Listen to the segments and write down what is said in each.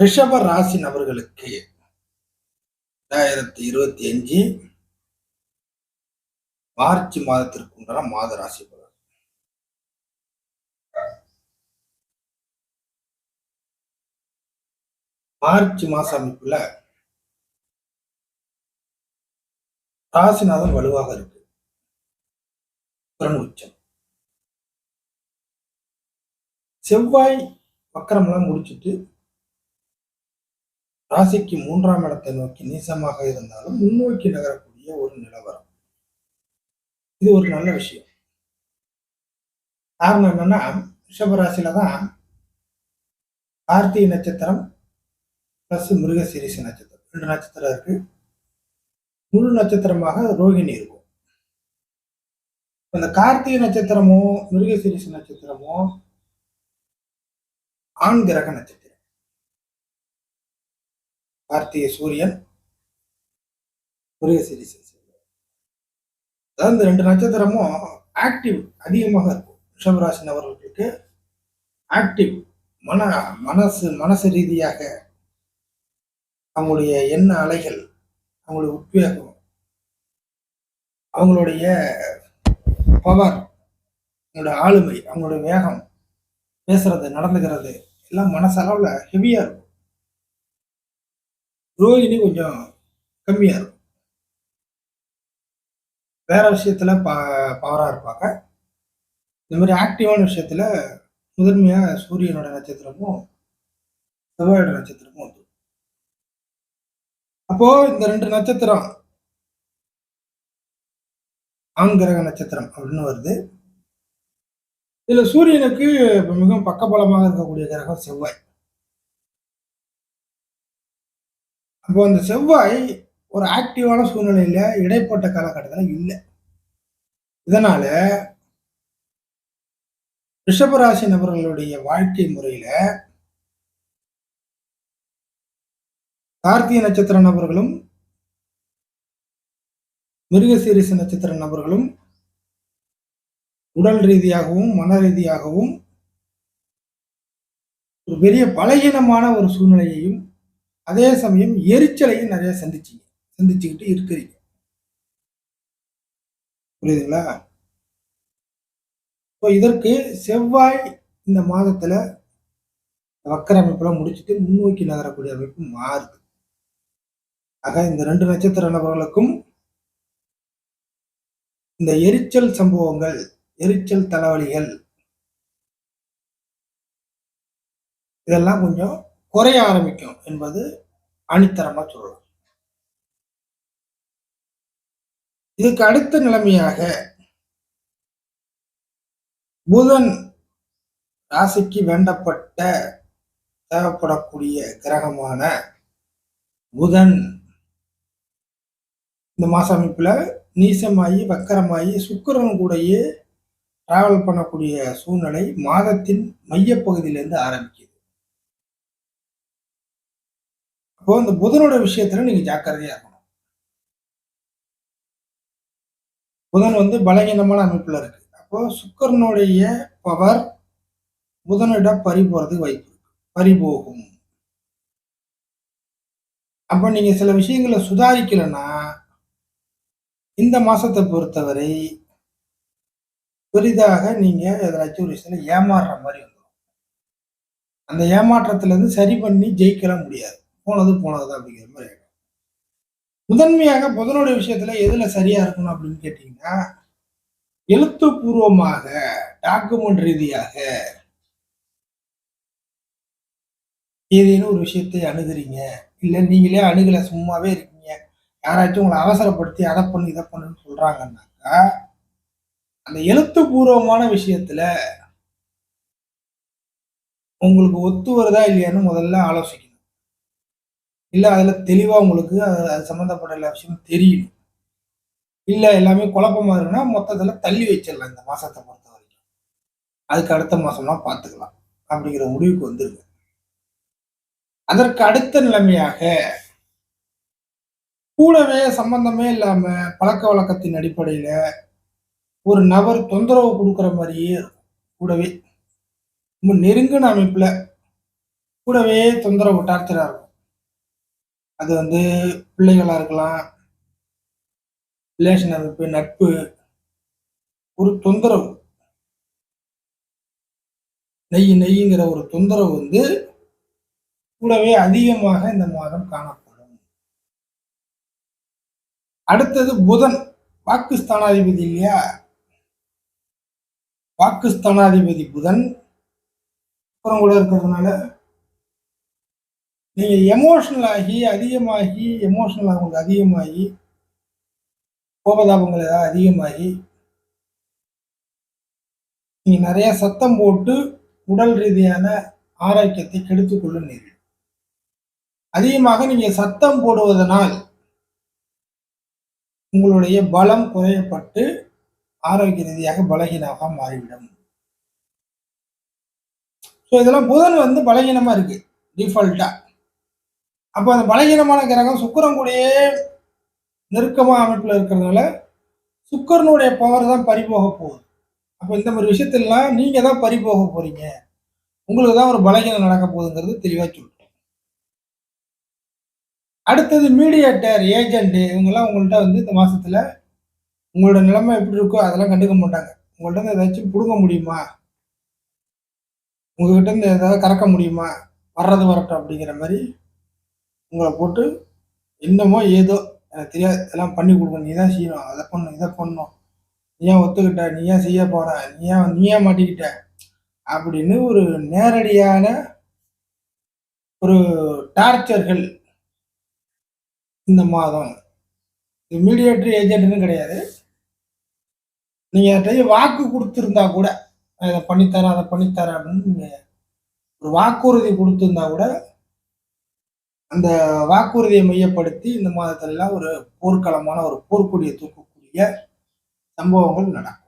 ரிஷப ராசி நபர்களுக்கு ரெண்டாயிரத்தி இருபத்தி அஞ்சு மார்ச் மாதத்திற்கு உண்டான மாத ராசி பலன். மார்ச் மாச அமைப்புல ராசிநாதன் வலுவாக இருக்கு. உச்சம். செவ்வாய் வக்கரம்லாம் முடிச்சுட்டு ராசிக்கு மூன்றாம் இடத்தை நோக்கி நீசமாக இருந்தாலும் முன்னோக்கி நகரக்கூடிய ஒரு நிலவரம் இது ஒரு நல்ல விஷயம். காரணம் என்னன்னா ரிஷபராசியில தான் கார்த்திகை நட்சத்திரம் பிளஸ் மிருகசீரிச நட்சத்திரம். ரெண்டு நட்சத்திரம் இருக்கு. முழு நட்சத்திரமாக ரோகிணி இருக்கும். அந்த கார்த்திகை நட்சத்திரமோ மிருகசீரிச நட்சத்திரமோ ஆண் கிரக நட்சத்திரம். கார்த்திகை சூரியன் மிருகசீரிசன் அதாவது இந்த ரெண்டு நட்சத்திரமும் ஆக்டிவ் அதிகமாக இருக்கும். ரிஷபராசி நபர்களுக்கு ஆக்டிவ் மன மனசு மனசு ரீதியாக அவங்களுடைய எண்ண அலைகள் அவங்களுடைய உத்வேகம் அவங்களுடைய பவர் அவங்களுடைய ஆளுமை அவங்களுடைய வேகம் பேசுறது நடந்துக்கிறது எல்லாம் மனசளவில் ஹெவியாக இருக்கும். ரோஹிணி கொஞ்சம் கம்மியாக இருக்கும். வேற விஷயத்தில் பா பவராக இருப்பாங்க. இந்த மாதிரி ஆக்டிவான விஷயத்தில் முதன்மையாக சூரியனோட நட்சத்திரமும் செவ்வாயோட நட்சத்திரமும் வந்து. அப்போ இந்த ரெண்டு நட்சத்திரம் ஆண் கிரக நட்சத்திரம் அப்படின்னு வருது. இதில் சூரியனுக்கு மிகவும் பக்கபலமாக இருக்கக்கூடிய கிரகம் செவ்வாய். அப்போ அந்த செவ்வாய் ஒரு ஆக்டிவான சூழ்நிலையில இடைப்பட்ட காலகட்டத்தில் இல்லை. இதனால ரிஷபராசி நபர்களுடைய வாழ்க்கை முறையில கார்த்திகை நட்சத்திர நபர்களும் மிருகசீரிச நட்சத்திர நபர்களும் உடல் ரீதியாகவும் மன ரீதியாகவும் ஒரு பெரிய பலகீனமான ஒரு சூழ்நிலையையும் அதே சமயம் எரிச்சலையும் நிறைய சந்திச்சிங்க சந்திச்சுக்கிட்டு இருக்கிறீங்க. புரியுதுங்களா? இப்போ இதற்கு செவ்வாய் இந்த மாதத்துல வக்கர அமைப்பெல்லாம் முடிச்சுட்டு முன்னோக்கி நகரக்கூடிய அமைப்பு மாறுது. ஆக இந்த ரெண்டு நட்சத்திர நபர்களுக்கும் இந்த எரிச்சல் சம்பவங்கள் எரிச்சல் தலைவலிகள் இதெல்லாம் கொஞ்சம் குறைய ஆரம்பிக்கும் என்பது அணித்தரமா சொல்லலாம். இதுக்கு அடுத்த நிலைமையாக புதன் ராசிக்கு வேண்டப்பட்ட தேவைப்படக்கூடிய கிரகமான புதன் இந்த மாச அமைப்புல நீசமாயி வக்கரமாயி சுக்கரன் கூடயே டிராவல் பண்ணக்கூடிய சூழ்நிலை மாதத்தின் மையப்பகுதியிலேருந்து ஆரம்பிக்குது. அப்போ இந்த புதனோட விஷயத்துல நீங்க ஜாக்கிரதையா இருக்கணும். புதன் வந்து பலகீனமான அமைப்புல இருக்கு. அப்போ சுக்கரனுடைய பவர் புதனிடம் பறி போறதுக்கு வாய்ப்பு இருக்கு. பறி போகும். அப்ப நீங்க சில விஷயங்களை சுதாரிக்கலன்னா இந்த மாசத்தை பொறுத்தவரை பெரிதாக நீங்க எதாச்சும் ஒரு விஷயத்துல ஏமாறுற மாதிரி வந்துடும் அந்த ஏமாற்றத்துல இருந்து சரி பண்ணி ஜெயிக்கலாம் முடியாது. போனது போனது அப்படிங்கிற மாதிரி ஆகிடும் முதன்மையாக புதனுடைய விஷயத்துல எதுல சரியா இருக்கணும் அப்படின்னு கேட்டீங்கன்னா எழுத்துப்பூர்வமாக டாக்குமெண்ட் ரீதியாக ஏதேனும் ஒரு விஷயத்தை அணுகுறீங்க இல்லை நீங்களே அணுகல சும்மாவே இருக்கீங்க யாராச்சும் உங்களை அவசரப்படுத்தி அதை பண்ணு இதை பண்ணுன்னு சொல்றாங்கன்னாக்கா அந்த எழுத்துப்பூர்வமான விஷயத்துல உங்களுக்கு ஒத்து வருதா இல்லையான்னு முதல்ல ஆலோசிக்கணும். இல்லை அதில் தெளிவாக உங்களுக்கு அது சம்மந்தப்பட்ட எல்லா விஷயமும் தெரியணும் இல்லை எல்லாமே குழப்பமாக இருக்குன்னா மொத்தத்தில் தள்ளி வச்சிடலாம் இந்த மாதத்தை பொறுத்த வரைக்கும். அதுக்கு அடுத்த மாதம்லாம் பார்த்துக்கலாம் அப்படிங்கிற முடிவுக்கு வந்துருங்க. அதற்கு அடுத்த நிலைமையாக கூடவே சம்பந்தமே இல்லாம பழக்க வழக்கத்தின் அடிப்படையில ஒரு நபர் தொந்தரவு கொடுக்குற மாதிரியே இருக்கும். கூடவே. ரொம்ப நெருங்கின அமைப்புல கூடவே தொந்தரவு டார்ச்சராக இருக்கும். அது வந்து பிள்ளைகளாக இருக்கலாம். ரிலேஷன் அமைப்பு நட்பு ஒரு தொந்தரவு. நெய் நெய்ங்கிற ஒரு தொந்தரவு வந்து கூடவே அதிகமாக இந்த மாதம் காணப்படும். அடுத்தது புதன். பாகிஸ்தானாதிபதி இல்லையா? பாகிஸ்தானாதிபதி புதன். அப்புறம் கூட இருக்கிறதுனால நீங்க எமோஷனல் ஆகி அதிகமாகி எமோஷனல் ஆகும் அதிகமாகி கோபதாபங்கள் ஏதாவது அதிகமாகி நீங்க நிறைய சத்தம் போட்டு உடல் ரீதியான ஆரோக்கியத்தை கெடுத்துக் கொள்ள நேரிடும் அதிகமாக நீங்க சத்தம் போடுவதனால் உங்களுடைய பலம் குறையப்பட்டு ஆரோக்கிய ரீதியாக பலகீனமாக மாறிவிடும். ஸோ இதெல்லாம் புதன் வந்து பலகீனமா இருக்கு. டிஃபால்ட்டா அப்போ அந்த பலகீனமான கிரகம் சுக்கரன் கூடயே நெருக்கமாக அமைப்பில் இருக்கிறதுனால சுக்கரனுடைய பவர் தான் பறிபோக போகுது. அப்போ இந்த மாதிரி விஷயத்திலாம் நீங்கள் தான் பறிபோக போகிறீங்க உங்களுக்கு தான் ஒரு பலகீனம் நடக்க போகுதுங்கிறது தெளிவாக சொல்லிட்டோம் அடுத்தது மீடியேட்டர் ஏஜென்ட் இவங்கெல்லாம் உங்கள்கிட்ட வந்து இந்த மாதத்தில் உங்களோட நிலைமை எப்படி இருக்கோ அதெல்லாம் கண்டுக்க மாட்டாங்க. உங்கள்கிட்ட இருந்து ஏதாச்சும் பிடுங்க முடியுமா? உங்ககிட்ட இருந்து ஏதாவது கறக்க முடியுமா? வர்றது வரட்டும் அப்படிங்கிற மாதிரி உங்களை போட்டு என்னமோ ஏதோ எனக்கு தெரியாது இதெல்லாம் பண்ணி கொடுக்கணும். நீ தான் செய்யணும். அதை பண்ணணும் இதை பண்ணணும். நீ ஏன் ஒத்துக்கிட்ட? நீ ஏன் செய்ய போகிற நீ ஏன் நீ ஏன் மாட்டிக்கிட்ட? அப்படின்னு ஒரு நேரடியான ஒரு டார்ச்சர்கள் இந்த மாதம். இது மீடியேட்டரி ஏஜென்ட்னு கிடையாது. நீங்கள் வாக்கு கொடுத்துருந்தா கூட இதை பண்ணித்தரேன் அதை பண்ணித்தரேன் அப்படின்னு நீங்கள் ஒரு வாக்குறுதி கொடுத்துருந்தா கூட அந்த வாக்குறுதியை மையப்படுத்தி இந்த மாதத்திலலாம் ஒரு போர்க்களமான ஒரு போர்க்குடியை தூக்கக்கூடிய சம்பவங்கள் நடக்கும்.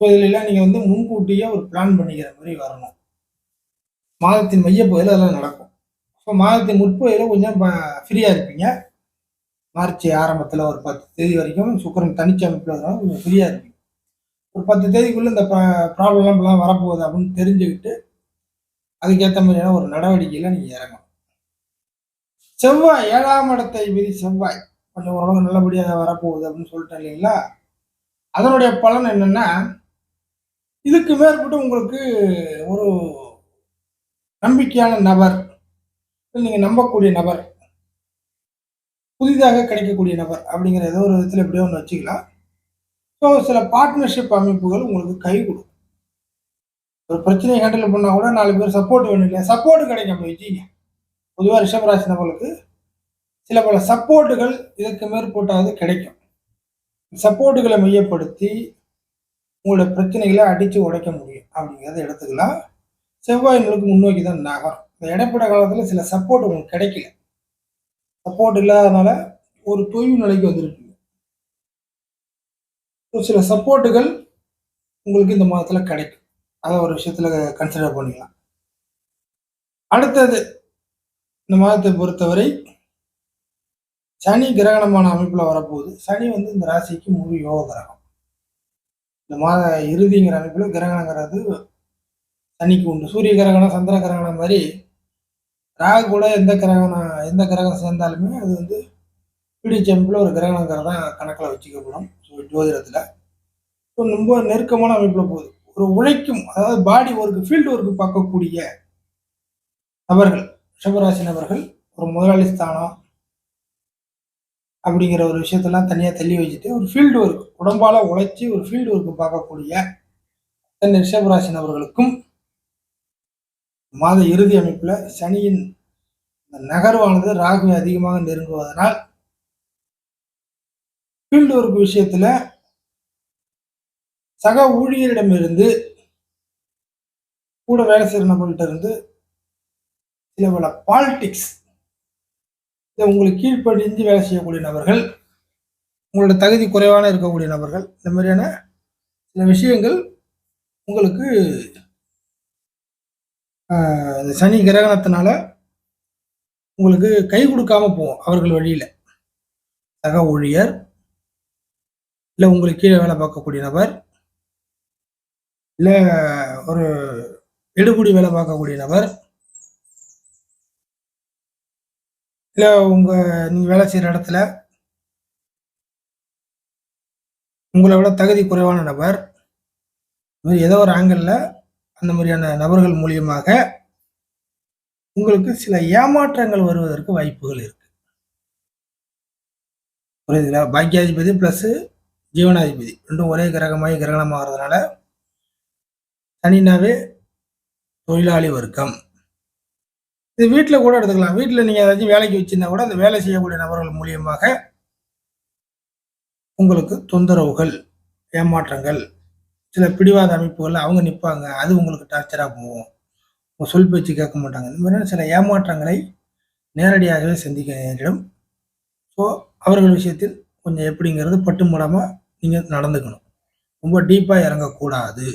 ஸோ இதுலலாம் நீங்கள் வந்து முன்கூட்டியே ஒரு பிளான் பண்ணிக்கிற மாதிரி வரணும். மாதத்தின் மையப்பகுதியில் அதெல்லாம் நடக்கும். ஸோ மாதத்தின் முற்பகுதியில் கொஞ்சம் ஃப்ரீயாக இருப்பீங்க. மார்ச் ஆரம்பத்தில் ஒரு பத்து தேதி வரைக்கும் சுக்கரன் தனிச்சு அமைப்பில் இருக்கிறனால கொஞ்சம் ஃப்ரீயாக இருப்பீங்க. ஒரு பத்து தேதிக்குள்ளே இந்த ப்ராப்ளம்லாம் இப்பெல்லாம் வரப்போகுது அப்படின்னு தெரிஞ்சுக்கிட்டு அதுக்கேற்ற மாதிரியான ஒரு நடவடிக்கையில் நீங்கள் இறங்கணும். செவ்வாய் ஏழாம் இடத்தை மீறி செவ்வாய். கொஞ்சம் ஓரளவு நல்லபடியாக வரப்போகுது அப்படின்னு சொல்லிட்டேன் இல்லைங்களா? அதனுடைய பலன் என்னன்னா இதுக்கு மேற்பட்டு உங்களுக்கு ஒரு நம்பிக்கையான நபர் நீங்கள் நம்பக்கூடிய நபர் புதிதாக கிடைக்கக்கூடிய நபர் அப்படிங்கிற ஏதோ ஒரு விதத்தில் எப்படியோ ஒன்று வச்சுக்கலாம். ஸோ சில பார்ட்னர்ஷிப் அமைப்புகள் உங்களுக்கு கை கொடுக்கும். ஒரு பிரச்சனையை ஹேண்டில் பண்ணால் கூட நாலு பேர் சப்போர்ட் வேணும் இல்லையா? சப்போர்ட் கிடைக்கும் அப்படி வச்சுங்க பொதுவாக ரிஷபராசி நபர்களுக்கு சில பல சப்போர்ட்டுகள் இதற்கு மேற்போட்டாவது கிடைக்கும். சப்போர்ட்டுகளை மையப்படுத்தி உங்களோட பிரச்சனைகளை அடித்து உடைக்க முடியும் அப்படிங்கிறத எடுத்துக்கலாம். செவ்வாய் உங்களுக்கு முன்னோக்கி தான் நகரும். இந்த இடைப்பட காலத்தில் சில சப்போர்ட் உங்களுக்கு கிடைக்கல. சப்போர்ட் இல்லாதனால ஒரு தொய்வு நிலைக்கு வந்திருக்கீங்க சில சப்போர்ட்டுகள் உங்களுக்கு இந்த மாதத்தில் கிடைக்கும். அதை ஒரு விஷயத்தில் கன்சிடர் பண்ணிக்கலாம். அடுத்தது இந்த மாதத்தை பொறுத்தவரை சனி கிரகணமான அமைப்பில் வரப்போகுது. சனி வந்து இந்த ராசிக்கு முழு யோக கிரகம். இந்த மாத இறுதிங்கிற அமைப்பில் கிரகணங்கிறது சனிக்கு உண்டு. சூரிய கிரகணம் சந்திர கிரகணம் மாதிரி ராகு கூட எந்த கிரகணம் எந்த கிரகம் சேர்ந்தாலுமே அது வந்து பிடிச்ச அமைப்பில் ஒரு கிரகணங்கிறது தான் கணக்கில் வச்சுக்கப்படும். ஜோதிடத்தில். ஸோ ரொம்ப நெருக்கமான அமைப்பில் போகுது. ஒரு உழைக்கும் அதாவது பாடி ஒர்க்கு ஃபீல்டு ஒர்க்கு பார்க்கக்கூடிய நபர்கள். ரிஷபராசி நபர்கள் ஒரு முதலாளி ஸ்தானம் அப்படிங்கிற ஒரு விஷயத்தெல்லாம் தனியாக தள்ளி வச்சுட்டு ஒரு ஃபீல்டு ஒர்க் உடம்பால உழைச்சி ஒரு ஃபீல்டு ஒர்க்கு பார்க்கக்கூடிய தென் ரிஷபராசி நபர்களுக்கும் மாத இறுதி அமைப்பில் சனியின் நகர்வானது ராகுவை அதிகமாக நெருங்குவதனால் ஃபீல்டு ஒர்க் விஷயத்தில் சக ஊழியரிடமிருந்து கூட வேலை செய்கிற நபர்கள்ட்ட இருந்து சில பாலிட்டிக்ஸ் இதை உங்களுக்கு கீழ்ப்படிந்து வேலை செய்யக்கூடிய நபர்கள் உங்களோட தகுதி குறைவான இருக்கக்கூடிய நபர்கள் இந்த மாதிரியான சில விஷயங்கள் உங்களுக்கு சனி கிரகணத்தினால உங்களுக்கு கை கொடுக்காம போவோம் அவர்கள் வழியில். சக ஊழியர் இல்லை உங்களுக்கு கீழே வேலை பார்க்கக்கூடிய நபர் இல்லை ஒரு எடுபடி வேலை பார்க்கக்கூடிய நபர் இல்லை உங்கள் நீங்கள் வேலை செய்கிற இடத்துல உங்களை விட தகுதி குறைவான நபர், இது ஏதோ ஒரு ஆங்கிளில் அந்த மாதிரியான நபர்கள் மூலியமாக உங்களுக்கு சில ஏமாற்றங்கள் வருவதற்கு வாய்ப்புகள் இருக்குது புரியுதுங்களா? பாக்கியாதிபதி ப்ளஸ்ஸு ஜீவனாதிபதி ரெண்டும் ஒரே கிரகமாகி கிரகணமாகிறதுனால தனினாவே தொழிலாளி வர்க்கம். இது வீட்டில் கூட எடுத்துக்கலாம். வீட்டில் நீங்கள் ஏதாச்சும் வேலைக்கு வச்சிருந்தா கூட, அந்த வேலை செய்யக்கூடிய நபர்கள் மூலியமாக உங்களுக்கு தொந்தரவுகள், ஏமாற்றங்கள், சில பிடிவாத அமைப்புகள் அவங்க நிற்பாங்க அது உங்களுக்கு டார்ச்சராக போகும். உங்கள் சொல் பேச்சு கேட்க மாட்டாங்க. இந்த மாதிரியான சில ஏமாற்றங்களை நேரடியாகவே சந்திக்க நேரிடும். ஸோ, அவர்கள் விஷயத்தில் கொஞ்சம் எப்படிங்கிறது பட்டு மூலமாக நீங்கள் நடந்துக்கணும். ரொம்ப டீப்பாக இறங்கக்கூடாது.